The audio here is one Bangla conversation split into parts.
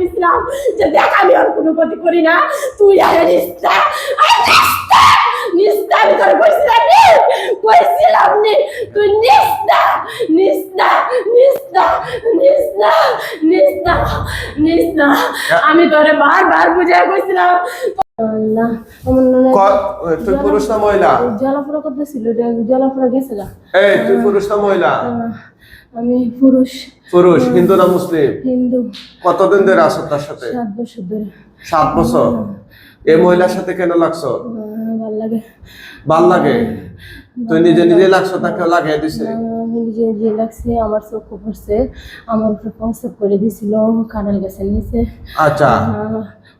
কইছিলাম যে দেখ আমি আর কোনো ক্ষতি করি না। তুই আর নিস্তা আর নিস্তা নিস্তা আমি তোর কইছিলাম নি? কইছিলাম নি। তুই নিস্তা নিস্তা নিস্তা নিস্তা নিস্তা নিস্তা আমি তোরে বারবার বুঝাই কইছিলাম। তুই পুরুষ না মহিলা? জলাফড়া করতেছিল জলাফড়া গেছে এই তুই পুরুষ না মহিলা? আমি পুরুষ। পুরুষ হিন্দু না মুসলিম? হিন্দু। কতদিন ধরে আসো তার সাথে? সাত বছর ধরে। সাত বছর? এই মহিলার সাথে কেন লাগছো? ভালো লাগে। ভালো লাগে? তুই নিজে নিজে লাগছো তাকে লাগিয়ে দিছে? নিজে নিজে লাগছে আমার চোখ পড়ছে আমার উপরে প্রস্তাব করে দিছিল কানাল গাছের নিচে। আচ্ছা।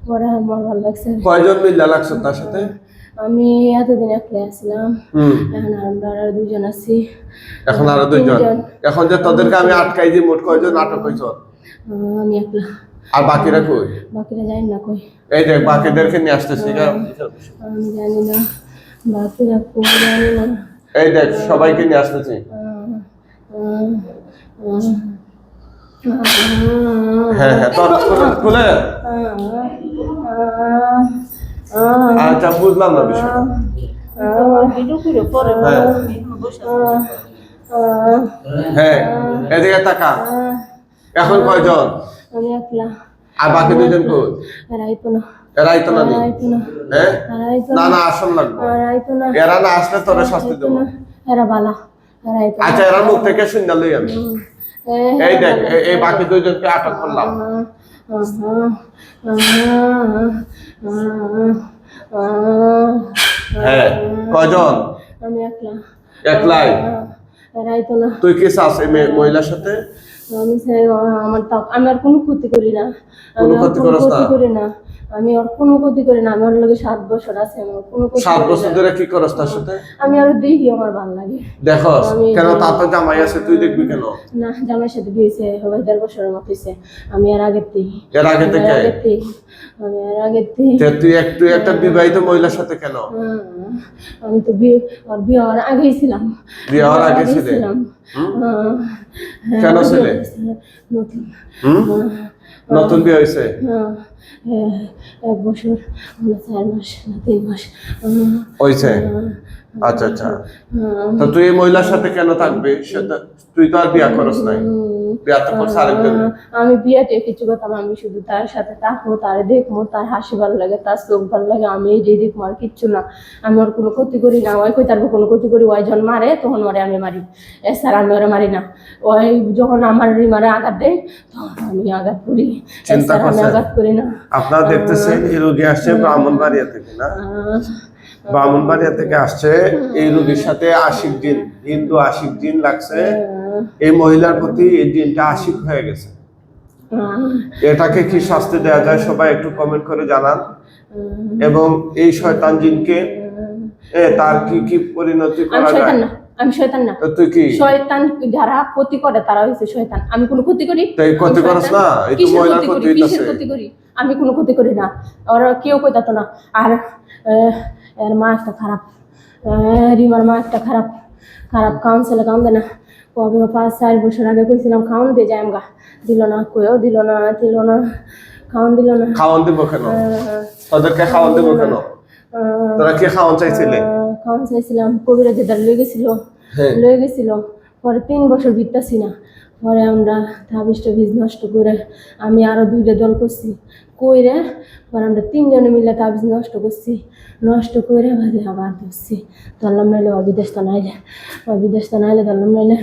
পরে আমার ভালো লাগছে। কয়জন মিল্লা লাগছো তার সাথে? আমি এতদিন একলাই আসলাম। এখন আমরা আর দুজন আছি। এখন আরও দুইজন। এখন যে তোদেরকে আমি আটকাই দিই মোট কয়জন? আটক হয়েছ? আমি একলা। আর বাকিরা কই? বাকিরা জানি না কই। এই দেখ বাকিদেরকে নিয়ে আসতেছি? আমি জানি না। বাকিরা কই জানি না। এই দেখ সবাইকে নিয়ে আসতেছি। হ্যাঁ হ্যাঁ তোর খুলে। আচ্ছা বুঝলাম না বিষয়টা। হ্যাঁ। এদিকে তাকা। এখন কয়জন? আর বাকি কই? রাইতো না হ্যাঁ? না না লাগবে। এরা না আসলে তোরে শাস্তি দেবো। এরা বালা। আচ্ছা এরা মুখ থেকে শুনতে লই আমি এই দেখ এই- এই বাকি দুইজনকে আটক করলাম। হ্যাঁ কজন আমি একলা। একলাই? রাইতো না তুই কি চাস এই মহিলার সাথে? আমি আমার আমি আর কোনো ক্ষতি করি না। আমি কোনো ক্ষতি কোনো ক্ষতি করি না। আমি আর কোনো ক্ষতি করি না আমি ওর লগে সাত বছর আছে আমি ওর কোনো সাত বছর ধরে কি করস তার সাথে? আমি আরও দেখি আমার ভালো লাগে। দেখস আমি- কেন তার তো জামাই আছে তুই দেখবি কেন? না জামাইয়ের সাথে বিয়েছে হবে দেড় বছরের মতো হয়েছে আমি আর আগের থেকে। এর আগে থেকে? আমি আর আগের থেকে। তুই এক তুই একটা বিবাহিত মহিলার সাথে কেন? আমি তো বিয়ে আর বিয়ে হওয়ার আগেই ছিলাম। বিয়ে হওয়ার আগে ছিলাম। কেন হ্যাঁ, ছিলে? নতুন। হুম? নতুন বিয়ে হয়েছে? হ্যাঁ, এক বছর চার মাস তিন মাস। হয়েছে? আচ্ছা আচ্ছা। তো তুই এই মহিলার সাথে কেন থাকবি? সেটা তুই তো আর বিয়া করস নাই। হুম। বিয়া তো করছে আরেকজন। আমি বিয়েতে কিছু কথা আমি শুধু তার সাথে থাকব তার দেখব তার হাসি ভালো লাগে তার চোখ ভালো লাগে আমি এই যে দেখব আর কিচ্ছু না। আমি ওর কোনো ক্ষতি করি না ওই কই তার কোনো ক্ষতি করি ওই যখন মারে তখন ওরে আমি মারি। এছাড়া আমি ওরে মারি না। ওই যখন আমার মারে আঘাত দেয় তখন আমি আঘাত করি। চিন্তা করছেন? আঘাত করি না। আপনারা দেখতেছেন এই রোগী আসছে ব্রাহ্মণবাড়িয়া থেকে না? ব্রাহ্মণবাড়িয়া থেকে আসছে এই রোগীর সাথে আশিক দিন হিন্দু আশিক দিন লাগছে। আহ, এই মহিলার প্রতি এই জিনটা আশিক হয়ে গেছে। এটাকে কি শাস্তি দেওয়া যায় সবাই একটু কমেন্ট করে জানান। এবং এই শয়তান জিনকে তার কি কি পরিণতি করা শয়তান যায়? না আমি শয়তান না। তুই কি? শয়তান যারা ক্ষতি করে তারা হচ্ছে শয়তান। আমি কোনো ক্ষতি করি? তো এই ক্ষতি না? এই তো মহিলার ক্ষতি করি? ক্ষতি করি? আমি কোনো ক্ষতি করি না। ওরা কেউ কইতাত না। আর এর মা একটা খারাপ রিমার মা একটা খারাপ। খারাপ কাউন্সিলে কাউন দেয় না কবে পাঁচ চার বছর আগে কইছিলাম খাওন দিয়ে যাই আমগা। দিল না কয়েও দিল না দিল না খাওন দিল না। খাওয়ান দিব কেন? আহ, তোদেরকে খাওয়ান দিব কেন? আহ, তোরা কি খাওয়ান চাইছিলে? খাওয়ান চাইছিলাম কবিরা যেটা লয়ে গেছিল। হ্যাঁ। লয়ে গেছিল। পরে তিন বছর বিতাছি না পরে আমরা তাবিজটা বীজ নষ্ট করে আমি আরও দুইটা দল করছি। কইরে পরে আমরা তিনজনে মিলে তাবিজ নষ্ট করছি। নষ্ট করে বাদে আবার ধরছি। ধরলাম নাইলে অবিদেশ তো নাইলে অবিদেশ তো নাইলে ধরলাম নাইলে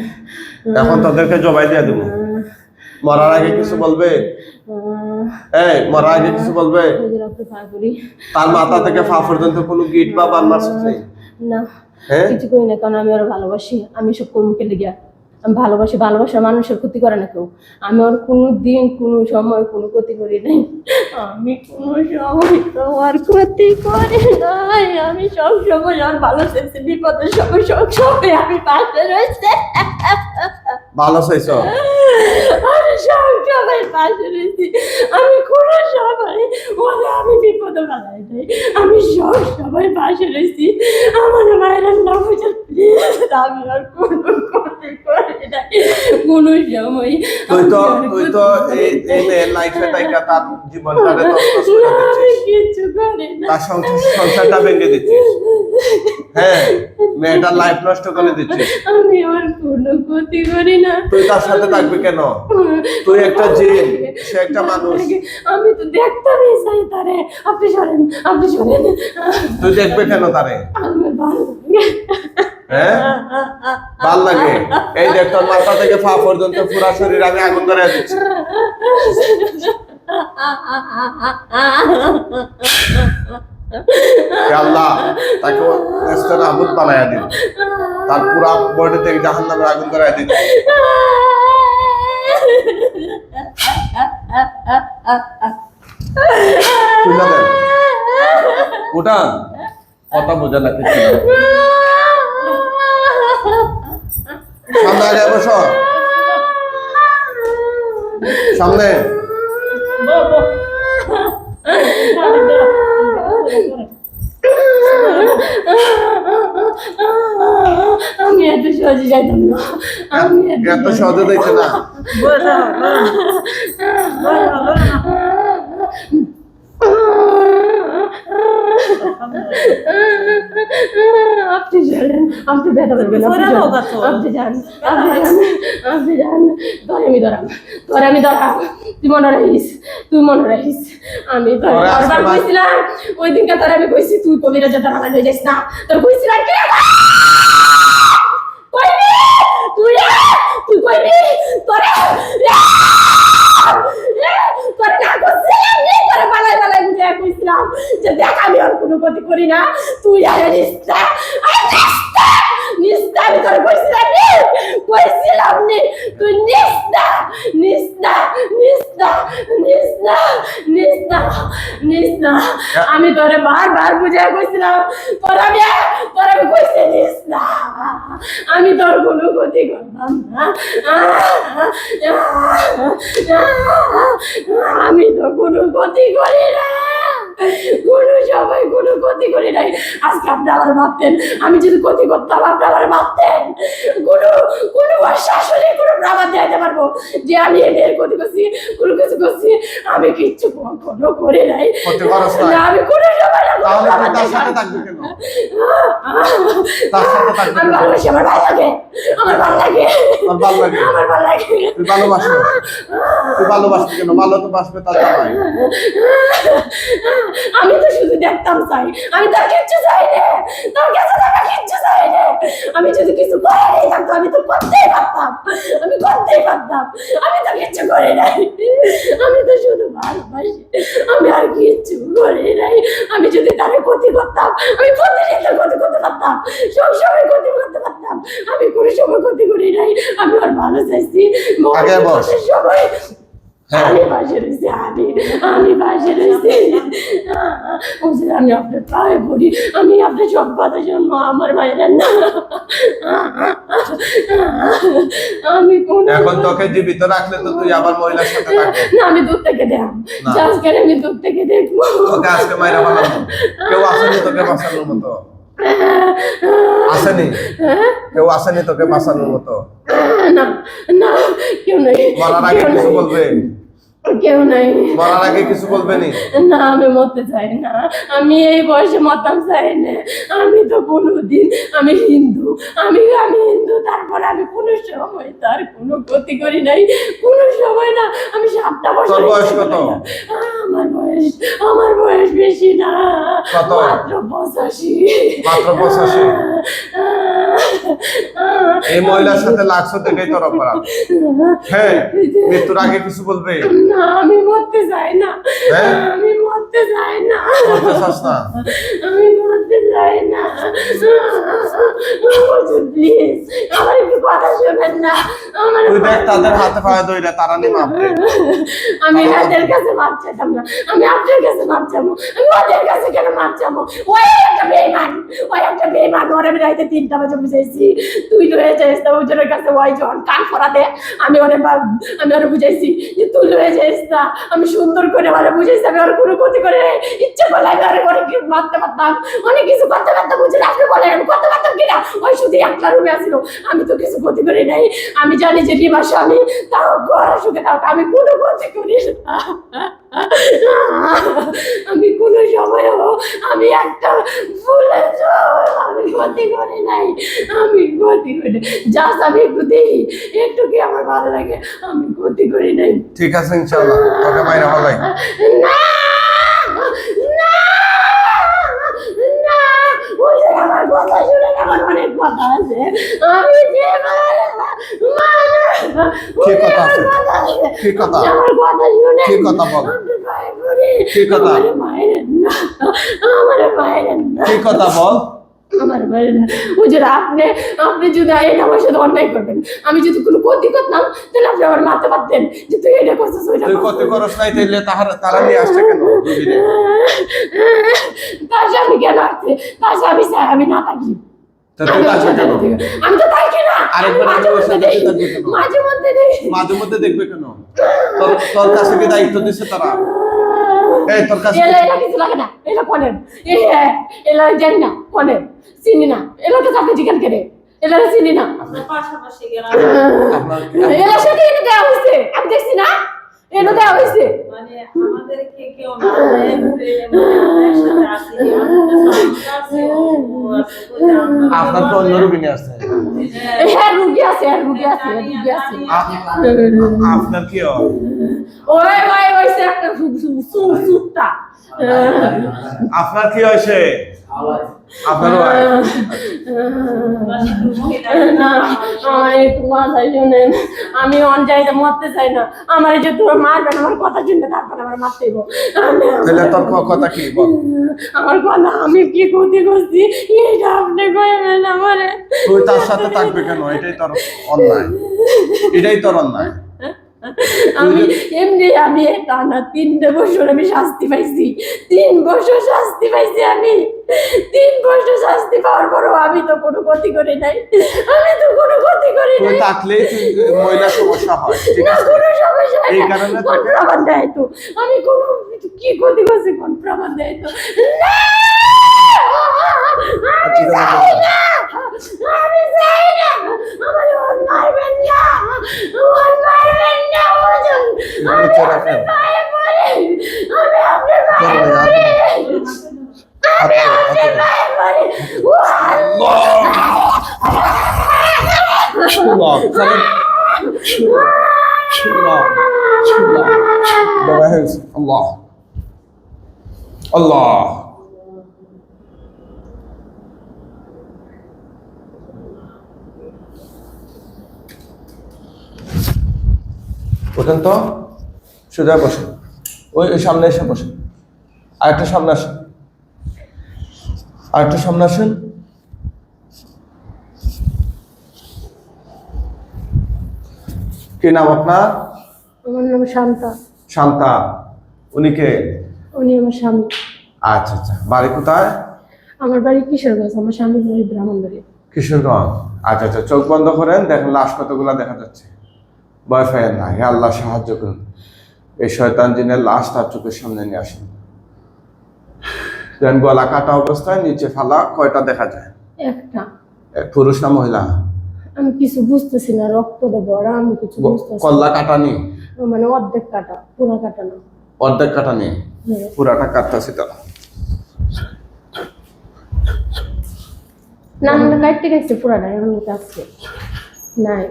এখন তোদেরকে জবাই দিয়ে দেবো। মরার আগে কিছু বলবে? এই মরার আগে কিছু বলবে? করি। তার মাথা থেকে পা পর্যন্ত কোনো গিট বা বান মারছিস নেই না হ্যাঁ? কিছু করি না কারণ আমি ওরা ভালোবাসি। আমি সব কর্মকে লেগে আমি ভালোবাসি ভালোবাসা মানুষের ক্ষতি করে না কেউ। আমি ওর কোনো দিন কোনো সময় কোনো ক্ষতি করি নাই। আমি কোনো সময় তোমার ক্ষতি করি নাই। আমি সব সময় আর ভালো চেয়েছি বিপদের সময় সব সময় আমি পাশে রয়েছে। ভালো চাইছ? আমি সব সময় পাশে রয়েছি। আমি কোনো সময় ওরা আমি বিপদে বালাই নাই। আমি সব সময় পাশে রয়েছি। আমার মায়ের নাম হচ্ছে প্লিজ আমি আর কোনো ক্ষতি করি করে নাই কোনো সময় তুই তো তুই তো এই লাইফে তাইকা তার জীবনটারে তছনছ করে না, দিচ্ছিস। কিচ্ছু করি না। তার সংসার সংসারটা ভেঙে দিচ্ছিস। হ্যাঁ মেয়েটার লাইফ নষ্ট করে দিচ্ছিস। আমি আমার কোনো ক্ষতি করি না। তুই তার সাথে থাকবি কেন? তুই একটা জিন সে একটা মানুষ। আমি তো দেখতামই চাই তারে। আপনি শোনেন আপনি শোনেন তুই দেখবে কেন তারে? আমার ভালো হ্যাঁ? ভালো লাগে। এই দেখ তোর মাথা থেকে পা পর্যন্ত পুরা শরীর আমি আগুন ধরে দিচ্ছি। আল্লাহ, তাকে নেস্তের আবুদ বানায়া দিন তার পুরা বডি থেকে জাহান নামের আগুন ধরে দিন উঠান। কথা বোঝা না কিছু সামনে আগে বসো। সামনে। আমি এত সহজে যাইতাম না। আমি এত সহজে দেখছে না। আপনি ব্যথা করবেন আপনি তোরা যান, আপনি যান আপনি যান তোর আমি ধরাম তোর আমি ধরাম তুই মনে রাখিস তুই মনে রাখিস আমি বারবার কইছিলাম ওই দিনকে তোর আমি কইছি তুই কবিরা যত রাখা হয়ে যাস না। তোর কইছিলাম কি তুই তুই কইবি? তোরে যে দেখ আমি আর কোনো ক্ষতি করি না। তুই আর নিস্তা আর নিস্তা নিস্তা আমি তোরে কইছিলাম রে কইছিলাম রে তুই নিস্তা নিস্তা নিস্তা নিস্তা নিস্তা নিস্তা। আমি তোরে বারবার বুঝে কইছিলাম তোর আমি তোর আমি কইছি নিস্তা। আমি তোর কোনো ক্ষতি করতাম না। আমি তো কোনো ক্ষতি করি না। কোনো ক্ষতি করি নাই। আজকে আপনি আবার ভাবতেন আমি যদি ক্ষতি করতাম আপনি আবার ভাবতেন কোনো কোনো শাশুড়ি কোনো প্রমাণ দিতে পারব যে আমি এদের ক্ষতি করছি কোনো কিছু করছি। আমি কিচ্ছু কোনো করে নাই। না, আমি কোনো সময় না আমার ভালো লাগে। আমার ভালো লাগে। তোর ভালো লাগে। আমার ভালো লাগে। কেন? ভালো তো বাসবে তার আমি তো শুধু দেখতাম চাই। আমি তার কিচ্ছু চাই না তোর কাছে আমার কিচ্ছু চাই না আমি যদি কিছু করে নাই থাকতো আমি তো করতেই পারতাম। আমি করতেই পারতাম। আমি তো কিচ্ছু করে নাই। আমি তো শুধু ভালোবাসি। আমি আর কিচ্ছু করে নাই। আমি যদি তারে ক্ষতি করতাম আমি প্রতিদিন তার ক্ষতি করতে পারতাম। সব সময় ক্ষতি করতে পারতাম। আমি কোনো সময় ক্ষতি করি নাই। আমি আর ভালো চাইছি। আগে বস। সময়। আমি পাশে রয়েছি আমি আমি। পাশে রয়েছি বলছি, আমি আপনার পায়ে পড়ি আমি আপনার সব কথা জন্য আমার মায়ের না। আমি কোন এখন তোকে জীবিত রাখলে তো তুই আবার মহিলার সাথে থাকবি। না আমি দূর থেকে দেখ না। আজকে আমি দূর থেকে দেখব। তোকে আজকে মাইরা বানাবো কেউ আসেনি তোকে বাঁচানোর মতো। আসেনি? কেউ আসেনি তোকে বাঁচানোর মতো। না না কেউ নাই। মরার আগে কিছু বলবে? কেউ নাই। মরার আগে কিছু বলবে নি? না আমি মরতে চাই না। আমি এই বয়সে মরতাম চাই না। আমি তো কোনোদিন আমি হিন্দু আমি আমি হিন্দু তারপর আমি কোনো সময় তার কোনো ক্ষতি করি নাই। কোনো সময় না আমি সাতটা বছর বয়স কত? আমার বয়স আমার বয়স বেশি না? মাত্র পঁচাশি। মাত্র পঁচাশি? এই মহিলার সাথে লাগছো দেখেই তোর অপরাধ। হ্যাঁ। মৃত্যুর আগে কিছু বলবে? না আমি মরতে চাই না। হ্যাঁ? আমি না। করতে চাস না? আমি চাই না। প্লিজ আমার একটু কথা শোনেন না। আমার তুই দেখ তাদের হাতে পায়ে দইরা তারা নি মাপবে আমি হাতের কাছে মাপ চাইতাম না। আমি আপনার কাছে মাপ চাবো আমি ওদের কাছে কেন মাপ চাবো ওই একটা বেইমান ওই একটা বেইমান ওর আমি রাইতে তিনটা বাজে বুঝাইছি। তুই লয়ে যাইস না ওজনের কাছে ওই যখন কান ফোরা দে। আমি ওরে আমি ওরে বুঝাইছি যে তুই লয়ে যাইস না। আমি সুন্দর করে ওরে বুঝাইছি আমি ওর কোনো ক্ষতি করে ইচ্ছে করলে আমি আরে করে কি মারতে পারতাম। অনেক কিছু করতে পারতাম বুঝলেন আপনি বলেন আমি করতে পারতাম কিনা? ওই শুধু একটা রুমে আসিল আমি তো কিছু ক্ষতি করি নাই। আমি জানি যে রিমা স্বামী তাও ঘর সুখে থাক আমি কোনো ক্ষতি করি না। আমি কোনো সময়ও আমি একটা ভুলে আমি ক্ষতি করি নাই। আমি ক্ষতি করি জাস্ট আমি একটু দিই একটু কি আমার ভালো লাগে? আমি ক্ষতি করি নাই। ঠিক আছে ইনশাল্লাহ। তোকে হলাই না! কি কথা আছে? কি কথা? কি কথা বল? কি কথা? কি কথা বল আমার হুজুর আপনি আপনি যদি এটা আমার সাথে অন্যায় করবেন আমি যদি কোনো ক্ষতি করতাম তাহলে আপনি আমার মারতে পারতেন যে তুই এটা করছিস ওইটা তুই করছিস। করস নাই তাইলে তাহার তারা নিয়ে আসছে কেন? তার স্বামী কেন আসছে? তার স্বামী আমি না থাকি। তা আমি তো থাকি না। মাঝে মধ্যে মাঝে মধ্যে দেখবে কেন? তোর কাছে কি দায়িত্ব দিছে তারা? এই তোর কাছে কিছু লাগে না। এলা এ এলা জানি না কোনেন চিনি না এলাকে চাকরি জিজ্ঞান করে। এলার চিনি না। আপনার পাশাপাশি গেলাম। আপনার এলা সাথে এনে দেওয়া হয়েছে। আমি দেখছি না। এনে দেওয়া হয়েছে? মানে আছে আছে আপনার তো অন্য রুগী নিয়ে আসছে। এ, হ্যাঁ রুগী আছে হ্যাঁ রুগী আছে রুগী আছে। আপনার কি ওই ওই ওই সে একটা সু সু সু সুটা আপনার কি হয়েছে আপনার হয় না আমার একটু কথা শুনেন আমি অনজাইতে মরতে চাই না। আমার যে তোর মারবেন আমার কথা শুনতে তারপর আমার মারতে তাহলে তোর কথা কি বল। আমার কথা আমি কি ক্ষতি করছি? এটা আপনি কইবেন আমারে? তুই তার সাথে থাকবে কেন? এটাই তোর অন্যায়। এটাই তোর অন্যায়। আমি এমনি আমি টানা তিনটে বছর আমি শাস্তি পাইছি। তিন বছর শাস্তি পাইছি আমি। তিন বছর শাস্তি পাওয়ার পরও আমি তো কোনো ক্ষতি করি নাই। আমি তো কোনো ক্ষতি করি নাই। থাকলেই তুই মহিলা সমস্যা হয় ঠিক না আছে? কোনো সমস্যা এই কারণে প্রমাণ দেয় তো? আমি কোনো কি ক্ষতি করছি কোন প্রমাণ দেয় তো? না! আমি চাই না! আমি চাই না আমার ওর মারবেন না ওর মারবেন না ওজন আমি ছেড়ে আপনার ফেল। পায়ে পড়ি আমি আপনার পায়ে চলো ভাই, পড়ি আমি হাতে- আপনার হাতে- পায়ে পড়ি ও আল্লাহ! Allah, খালেদ। Allah, Allah. বাবা হেলস আল্লাহ আল্লাহ ওঠেন তো সোজা বসে ওই ওই সামনে এসে বসে আর একটা সামনে আসেন। আর একটু সামনে আসেন। কি নাম আপনার? আমার নাম শান্তা। শান্তা। উনি কে? উনি আমার স্বামী। আচ্ছা আচ্ছা। বাড়ি কোথায়? আমার বাড়ি কিশোরগঞ্জ। আমার স্বামীর বাড়ি ব্রাহ্মণবাড়ি কিশোরগঞ্জ। আচ্ছা আচ্ছা। চোখ বন্ধ করেন দেখেন লাশ কতগুলা দেখা যাচ্ছে। ভয় পাইয়েন না হে আল্লাহ সাহায্য করুন। এই শয়তান জিনের লাশ তার চোখের সামনে নিয়ে আসেন। দেন গলা কাটা অবস্থায় নিচে ফালা কয়টা দেখা যায়? একটা। পুরুষ না মহিলা? আমি কিছু বুঝতেছি না রক্ত দেবো আর আমি কিছু বুঝতেছি কল্লা কাটা নেই? মানে অর্ধেক কাটা পুরো কাটা না। অর্ধেক কাটা নেই? হ্যাঁ। পুরাটা কাটতেছি তো। না মানে কাটতে গেছে পুরাটা এখন কাটছে। নাই।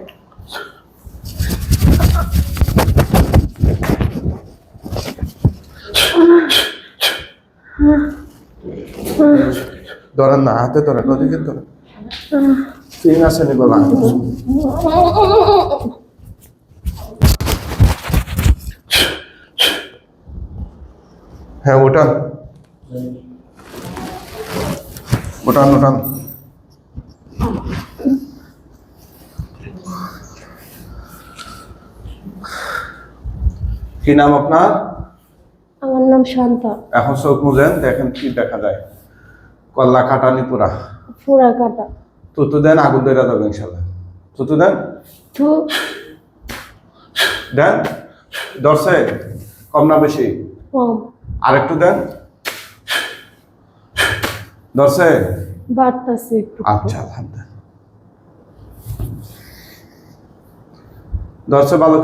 ধরেন না, হাতে ধরেন, ওদিকে ধরেন। তিন আসেনি গলা হ্যাঁ ওটান ওটান ওটান কি নাম আপনার? নাম শান্তা। এখন চোখ মুজেন দেখেন কি দেখা যায়। কল্লা কাটানি পুরা। পুরা কাটা। তুতু দেন আগুন ধরে যাবে ইনশাল্লাহ। তুতু দেন। থু। দেন। ধরছে। কম না বেশি? কম। আর একটু দেন। ধরছে? বাড়তাছে একটু। আচ্ছা আলহামদুলিল্লাহ। ধরছে ভালো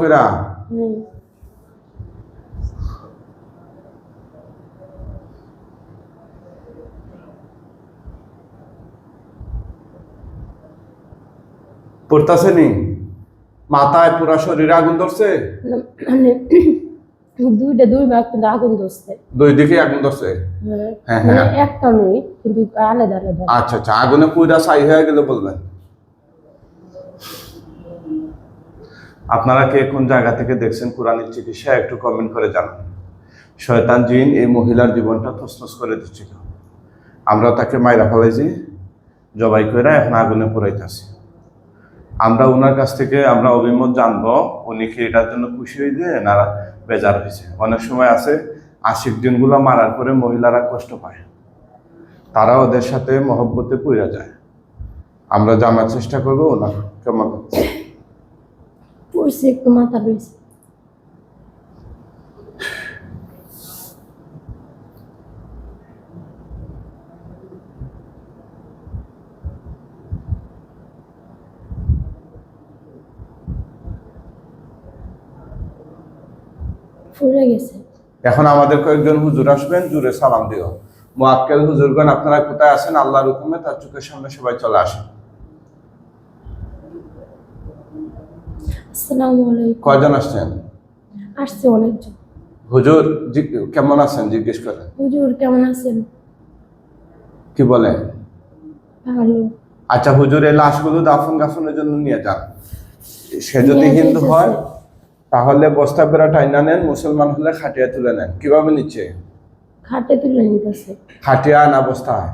হ্যাঁ নি? মাথায় পুরা শরীরে আগুন ধরছে? মানে দুইটা দুই ভাগ কিন্তু আগুন ধরছে। দুই দিকে আগুন ধরছে? হ্যাঁ। হ্যাঁ, মানে হ্যাঁ। একটা নই কিন্তু আলাদা আলাদা। আচ্ছা আচ্ছা। আগুনে পুরা ছাই হয়ে গেলে বলবেন। আপনারা কে কোন জায়গা থেকে দেখছেন কোরআনের চিকিৎসা একটু কমেন্ট করে জানান। শয়তান জিন এই মহিলার জীবনটা তসনস করে দিচ্ছিল আমরা তাকে মাইরা ফেলাইছি। জবাই করে এখন আগুনে পুরাইতেছি। আমরা ওনার কাছ থেকে আমরা অভিমত জানব, উনি কি এটার জন্য খুশি হয়েছে না বেজার হয়েছে অনেক সময় আছে, আশিক দিনগুলো মারার পরে মহিলারা কষ্ট পায়। তারা ওদের সাথে মহব্বতে পুড়ে যায়। আমরা জানার চেষ্টা করব ওনার কেমন হচ্ছে একটু মাথা রয়েছে ফুরে গেছে এখন আমাদের কয়েকজন হুজুর আসবেন জুড়ে সালাম দিও। মোয়াক্কেল হুজুরগণ আপনারা কোথায় আছেন? আল্লাহর হুকুমে তার চোখের সামনে সবাই চলে আসেন। কয়জন আসছেন? আসছে অনেকজন। হুজুর কেমন আছেন? জিজ্ঞেস করেন। হুজুর কেমন আছেন? কি বলে ভালো। আচ্ছা হুজুর এই লাশগুলো দাফন গাফনের জন্য নিয়ে যান। সে যদি হিন্দু হয় তাহলে বস্তা পেরা টাইনা নেন মুসলমান হলে খাটিয়া তুলে নেন। কীভাবে নিচ্ছে? খাটে তুলে নিতেছে। খাটিয়া না বস্তায়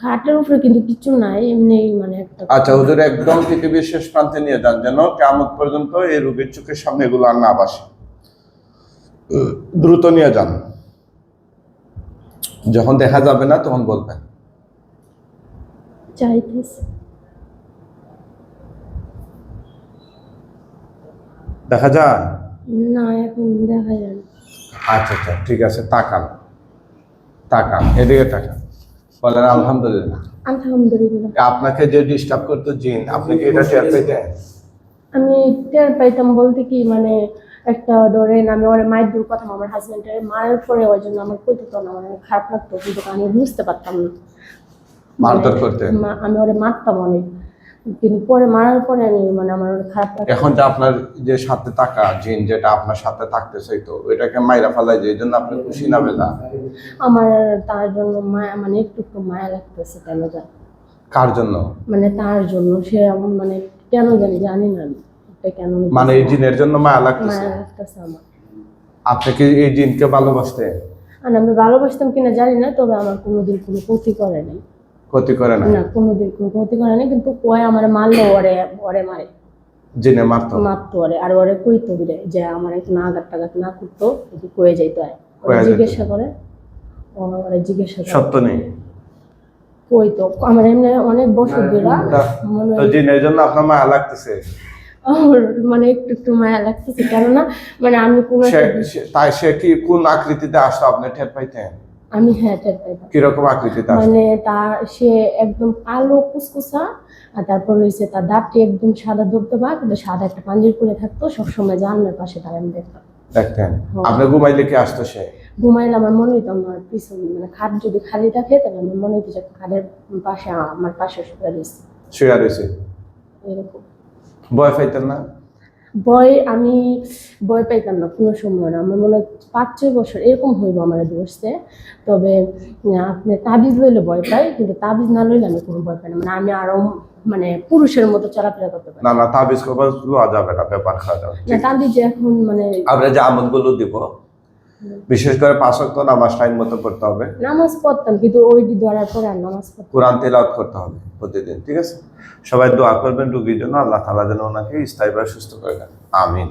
খাটের উপরে কিন্তু কিছু নাই এমনি মানে একটা আচ্ছা হুজুর একদম পৃথিবীর শেষ প্রান্তে নিয়ে যান যেন কেমন পর্যন্ত এই রোগীর চোখের সামনে এগুলো আর না বাসে দ্রুত নিয়ে যান। যখন দেখা যাবে না তখন বলবেন। চাইতেছে। দেখা যায়? না এখন দেখা যায় আচ্ছা আচ্ছা ঠিক আছে তাকান তাকান এদিকে তাকান বলেন আলহামদুলিল্লাহ। আলহামদুলিল্লাহ। আপনাকে যে ডিস্টার্ব করতো জিন আপনি কি এটা টের পেতেন? আমি টের পাইতাম বলতে কি মানে একটা ধরেন আমি ওর মায়ের দূর কথা আমার হাজবেন্ডের মারার পরে ওই জন্য আমার কইতে তো না মানে খারাপ লাগতো কিন্তু আমি বুঝতে পারতাম না। মারধর মানে করতেন মা- আমি ওরে মারতাম অনেক। কিন্তু পরে মারার পরে আমি মানে আমার খারাপ লাগতো এখন যে আপনার যে সাথে থাকা জিন যেটা আপনার সাথে থাকতে চাইতো ওইটাকে মাইরা ফেলাই যে জন্য আপনি খুশি না বেলা? আমার তার জন্য মায়া মানে একটু একটু মায়া লাগতেছে কেন জানি। কার জন্য? মানে তার জন্য সে এমন মানে কেন জানি জানি না আমি। এটা কেন মানে এই জিনের জন্য মায়া লাগতেছে? মায়া লাগতেছে আমার। আপনি কি এই জিনকে ভালোবাসতেন? আমি ভালোবাসতাম কিনা জানি না তবে আমার কোনোদিন কোনো ক্ষতি করে নাই। ক্ষতি করে না না কোনোদিন কোনো ক্ষতি করে নাই কিন্তু কয় আমার মারলে ওরে ওরে মারে। জিনে মারতো? মারতো ওরে আর ওরে কইতো বিরে যে আমার একটু না আঘাত টাঘাত না করতো যদি কয়ে যাইতো আর। জিজ্ঞাসা করে ওরে জিজ্ঞাসা করে। সত্য নেই? কইতো আমার এমনি অনেক বছর ধরে তো জিনের জন্য আপনার মায়া লাগতেছে। আমার মানে একটু একটু মায়া লাগতেছে কেননা মানে আমি কোনো একটা- তাই সে কি কোন আকৃতিতে আসতো? আপনি টের পাইতেন? আমি হ্যাঁ টের পাইতাম কীরকম আকৃতিতে আসতো মানে তার সে একদম কালো কুসকুসা আর তারপর রয়েছে তার দাঁতটি একদম সাদা ধবধবা কিন্তু সাদা একটা পাঞ্জির করে থাকতো সবসময় জানলার পাশে তার আমি দেখতাম। দেখতেন? হ্যাঁ। আপনি ঘুমাইলে কি আসতো সে? ঘুমাইলে আমার মনে হইতো আমার পিছন মানে খাট যদি খালি থাকে তাহলে আমার মনে হইতো যে খাটের পাশে আমার পাশে শুয়ে রয়েছে। শুয়ে রয়েছে? এরকম। ভয় পাইতেন না? ভয় আমি ভয় পাইতাম না কোনো সময় না। আমার মনে হয় পাঁচ ছয় বছর এরকম হইব আমার দিবসে তবে আপনি তাবিজ লইলে ভয় পাই কিন্তু তাবিজ না লইলে আমি কোনো ভয় পাই না। মানে আমি আরও মানে পুরুষের মতো চলাফেরা করতে পারি। না না তাবিজ করবার যাবে না ব্যাপার খাওয়া যাবে না তাবিজ এখন মানে আমরা যে আমলগুলো দিব বিশেষ করে পাঁচ ওয়াক্ত নামাজ টাইম মতো পড়তে হবে। নামাজ পড়তাম কিন্তু ওইটি ধরার পরে আর নামাজ পড়তাম। কোরআন তেলাওয়াত করতে হবে প্রতিদিন ঠিক আছে? সবাই দোয়া করবেন রুগীর জন্য আল্লাহ তাআলা যেন ওনাকে স্থায়ীভাবে সুস্থ করে দেন আমিন।